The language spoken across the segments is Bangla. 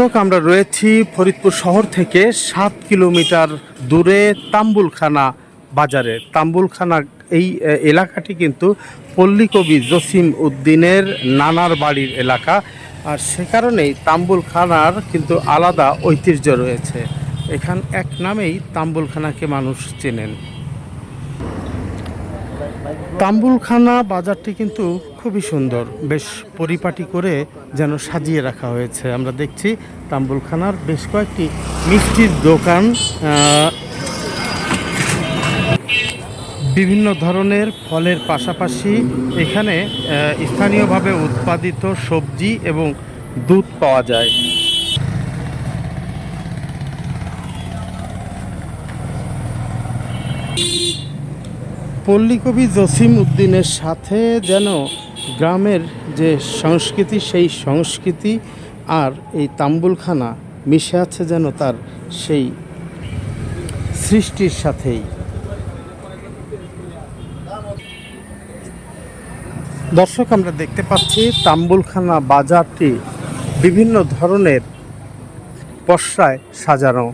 দর্শক আমরা রয়েছি ফরিদপুর শহর থেকে সাত কিলোমিটার দূরে তাম্বুলখানা বাজারে। তাম্বুলখানা এই এলাকাটি কিন্তু পল্লীকবি জসিম উদ্দিনের নানার বাড়ির এলাকা। আর সে কারণেই তাম্বুলখানার কিন্তু আলাদা ঐতিহ্য রয়েছে। এখান এক নামেই তাম্বুলখানাকে মানুষ চেনেন। তাম্বুলখানা বাজারটি কিন্তু খুবই সুন্দর। বেশ পরিপাটি করে যেন সাজিয়ে রাখা হয়েছে। আমরা দেখছি তাম্বুলখানার বেশ কয়েকটি মিষ্টির দোকান বিভিন্ন ধরনের ফলের পাশাপাশি এখানে স্থানীয়ভাবে উৎপাদিত সবজি এবং দুধ পাওয়া যায়। পল্লীকবি জসিম উদ্দিনের সাথে যেন গ্রামের যে সংস্কৃতি, সেই সংস্কৃতি আর এই তাম্বুলখানা মিশে আছে যেন তার সেই সৃষ্টির সাথেই। দর্শক, আমরা দেখতে পাচ্ছি তাম্বুলখানা বাজারটি বিভিন্ন ধরনের পশ্রায় সাজানো।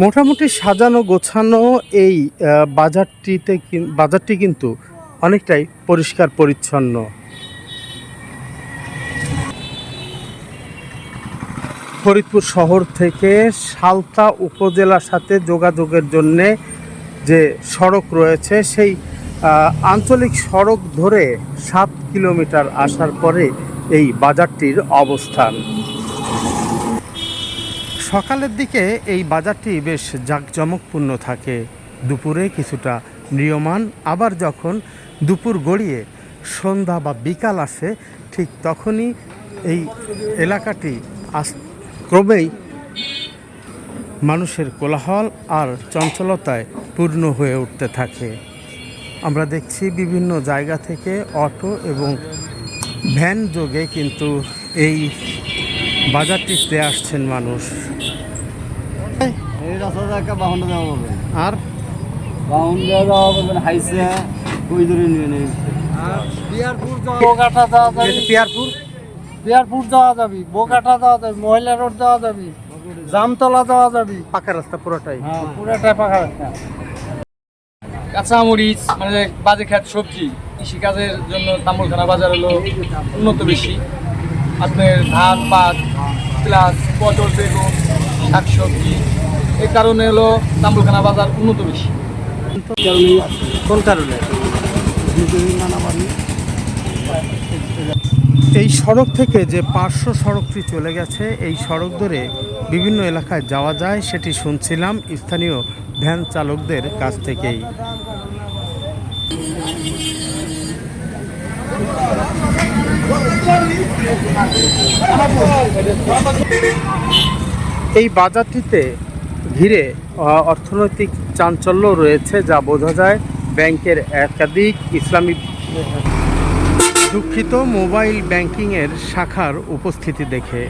মোটামুটি সাজানো, গোছানো এই বাজারটিতে বাজারটি কিন্তু অনেকটাই পরিষ্কার, পরিচ্ছন্ন। ফরিদপুর শহর থেকে সালতা উপজেলার সাথে যোগাযোগের জন্যে যে সড়ক রয়েছে, সেই আঞ্চলিক সড়ক ধরে সাত কিলোমিটার আসার পরে এই বাজারটির অবস্থান। সকালের দিকে এই বাজারটি বেশ জাঁকজমকপূর্ণ থাকে। দুপুরে কিছুটা ম্রিয়মান আবার যখন দুপুর গড়িয়ে সন্ধ্যা বা বিকাল আসে, ঠিক তখনই এই এলাকাটি আস, ক্রমেই মানুষের কোলাহল আর চঞ্চলতায় পূর্ণ হয়ে উঠতে থাকে। আমরা দেখছি বিভিন্ন জায়গা থেকে অটো এবং ভ্যান যোগে কিন্তু এই বাজারটিতে আসছেন মানুষ। দেওয়া হবে। আর? বাহন দেওয়া দেওয়া হবে হাইসে ওই ধরে নিয়ে নিয়ে বিয়ারপুর বোকাটা যাওয়া যাবে। পিয়ারপুর বিয়ারপুর? যাওয়া যাবে বোকাটা যাওয়া যাবে মহিলা রোড যাওয়া যাবে জামতলা যাওয়া যাবে। পাকা রাস্তা পুরোটাই। হ্যাঁ পুরাটা পাকা রাস্তা। কাঁচামরিচ মানে বাজে খ্যাত সবজি কৃষিকাজের জন্য তাম্বুলখানা বাজার হলো উন্নত বেশি। আপনার ধান পাট প্লাস পটল বেগুন শাকসবজি এই কারণে হলো তাম্বুলখানা বাজার উন্নত বেশি। কোন কারণে? এই সড়ক থেকে যে পার্শ্ব সড়কটি চলে গেছে, এই সড়ক ধরে বিভিন্ন এলাকায় যাওয়া যায়, সেটি শুনছিলাম স্থানীয় ভ্যান চালকদের কাছ থেকেই। এই বাজারটিতে ঘিরে অর্থনৈতিক চাঞ্চল্য রয়েছে যা বোঝা যায় ব্যাংকের একাধিক ইসলামিক দুঃখিত মোবাইল ব্যাংকিংয়ের শাখার উপস্থিতি দেখে।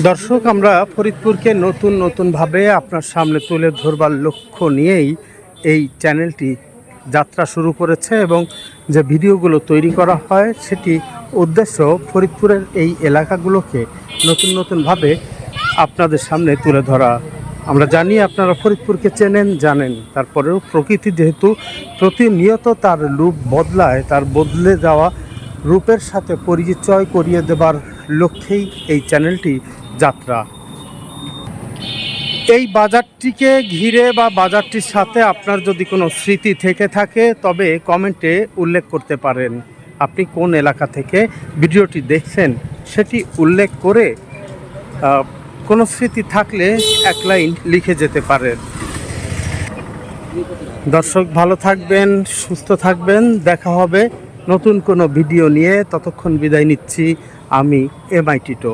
দর্শক, আমরা ফরিদপুরকে নতুন নতুনভাবে আপনার সামনে তুলে ধরবার লক্ষ্য নিয়েই এই চ্যানেলটি যাত্রা শুরু করেছে এবং যে ভিডিওগুলো তৈরি করা হয়, সেটি উদ্দেশ্য ফরিদপুরের এই এলাকাগুলোকে নতুন নতুনভাবে আপনাদের সামনে তুলে ধরা। আমরা জানি আপনারা ফরিদপুরকে চেনেন, জানেন, তারপরেও প্রকৃতি যেহেতু প্রতিনিয়ত তার রূপ বদলায়, তার বদলে যাওয়া রূপের সাথে পরিচয় করিয়ে দেবার লক্ষ্যেই এই চ্যানেলটি যাত্রা। এই বাজারটিকে ঘিরে বা বাজারটির সাথে আপনার যদি কোনো স্মৃতি থেকে থাকে, তবে কমেন্টে উল্লেখ করতে পারেন। আপনি কোন এলাকা থেকে ভিডিওটি দেখছেন, সেটি উল্লেখ করে কোনো স্মৃতি থাকলে এক লাইন লিখে যেতে পারেন। দর্শক, ভালো থাকবেন, সুস্থ থাকবেন। দেখা হবে নতুন কোনো ভিডিও নিয়ে। ততক্ষণ বিদায় নিচ্ছি আমি এমআই টিটো।